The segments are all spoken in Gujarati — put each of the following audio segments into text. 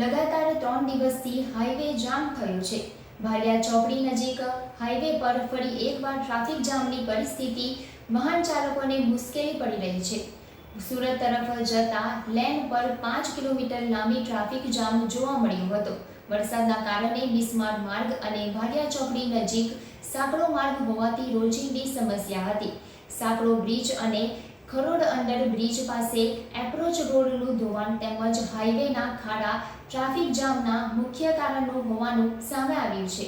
લગાતાર ત્રણ દિવસથી હાઈવે જામ થયો છે. ભાલિયા ચોકડી નજીક હાઈવે પર ફરી એકવાર ટ્રાફિક જામની પરિસ્થિતિ વાહન ચાલકોને મુશ્કેલી પડી રહી છે. સુરત તરફ જતા લેન પર પાંચ કિલોમીટર લાંબી ટ્રાફિક જામ જોવા મળ્યો હતો. વરસાદના કારણે બિસ્માર માર્ગ અને ભાલિયા ચોકડી નજીક સાંકડો માર્ગ હોવાથી રોજિંદી સમસ્યા હતી. સાંકડો બ્રિજ અને ખરોડ અંડર બ્રિજ પાસે એપ્રોચ રોડનું ધોવાણ તેમજ હાઈવેના ખાડા ટ્રાફિક જામના મુખ્ય કારણો હોવાનું સામે આવ્યું છે.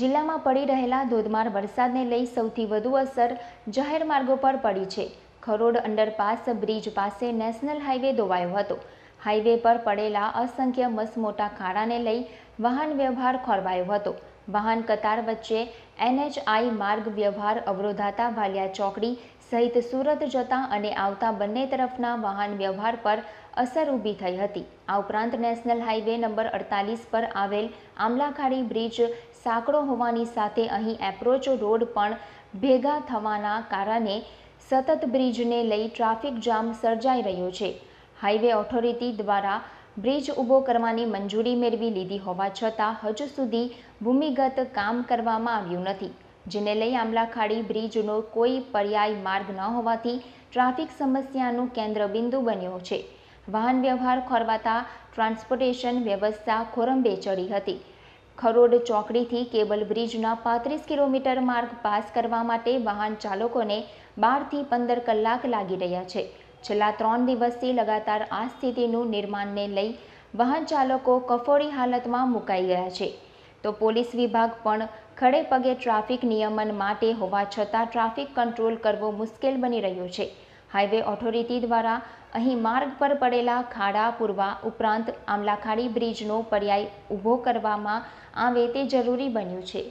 જિલ્લામાં પડી રહેલા ધોધમાર વરસાદને લઈ સૌથી વધુ અસર જાહેર માર્ગો પર પડી છે. ખરોડ અંડરપાસ બ્રિજ પાસે નેશનલ હાઈવે ધોવાયો હતો. હાઈવે પર પડેલા અસંખ્ય મસમોટા ખાડાને લઈ વાહન વ્યવહાર ખોરવાયો હતો. વાહન કતાર વચ્ચે એનએચઆઈ માર્ગ વ્યવહાર અવરોધાતા વાલિયા ચોકડી સહિત સુરત જતા અને આવતા બંને તરફના વાહન વ્યવહાર પર અસર ઊભી થઈ હતી. આ ઉપરાંત નેશનલ હાઈવે નંબર અડતાલીસ પર આવેલ આમલાખાડી બ્રિજ સાંકડો હોવાની સાથે અહીં એપ્રોચ રોડ પણ ભેગા થવાના કારણે સતત બ્રિજને લઈ ટ્રાફિક જામ સર્જાઈ રહ્યો છે. હાઈવે ઓથોરિટી દ્વારા બ્રિજ ઊભો કરવાની મંજૂરી મેળવી લીધી હોવા છતાં હજુ સુધી ભૂમિગત કામ કરવામાં આવ્યું નથી. જેને લઈ આમલાખાડી બ્રિજનો કોઈ પર્યાય માર્ગ ન હોવાથી ટ્રાફિક સમસ્યાનું કેન્દ્રબિંદુ બન્યો છે. વાહન વ્યવહાર ખોરવાતા ટ્રાન્સપોર્ટેશન વ્યવસ્થા ખોરંબે ચડી હતી. ખરોડ ચોકડીથી કેબલ બ્રિજના પાંત્રીસ કિલોમીટર માર્ગ પાસ કરવા માટે વાહન ચાલકોને બારથી પંદર કલાક લાગી રહ્યા છે. છેલ્લા ત્રણ દિવસથી લગાતાર આ સ્થિતિનું નિર્માણને લઈ વાહન ચાલકો કફોડી હાલતમાં મુકાઈ ગયા છે. તો પોલીસ વિભાગ પણ ખડે પગે ટ્રાફિક નિયમન માટે હોવા છતાં ટ્રાફિક કંટ્રોલ કરવો મુશ્કેલ બની રહ્યો છે. હાઈવે ઓથોરિટી દ્વારા અહીં માર્ગ પર પડેલા ખાડા પૂરવા ઉપરાંત આમલાખાડી બ્રિજનો પર્યાય ઊભો કરવામાં આવે તે જરૂરી બન્યું છે.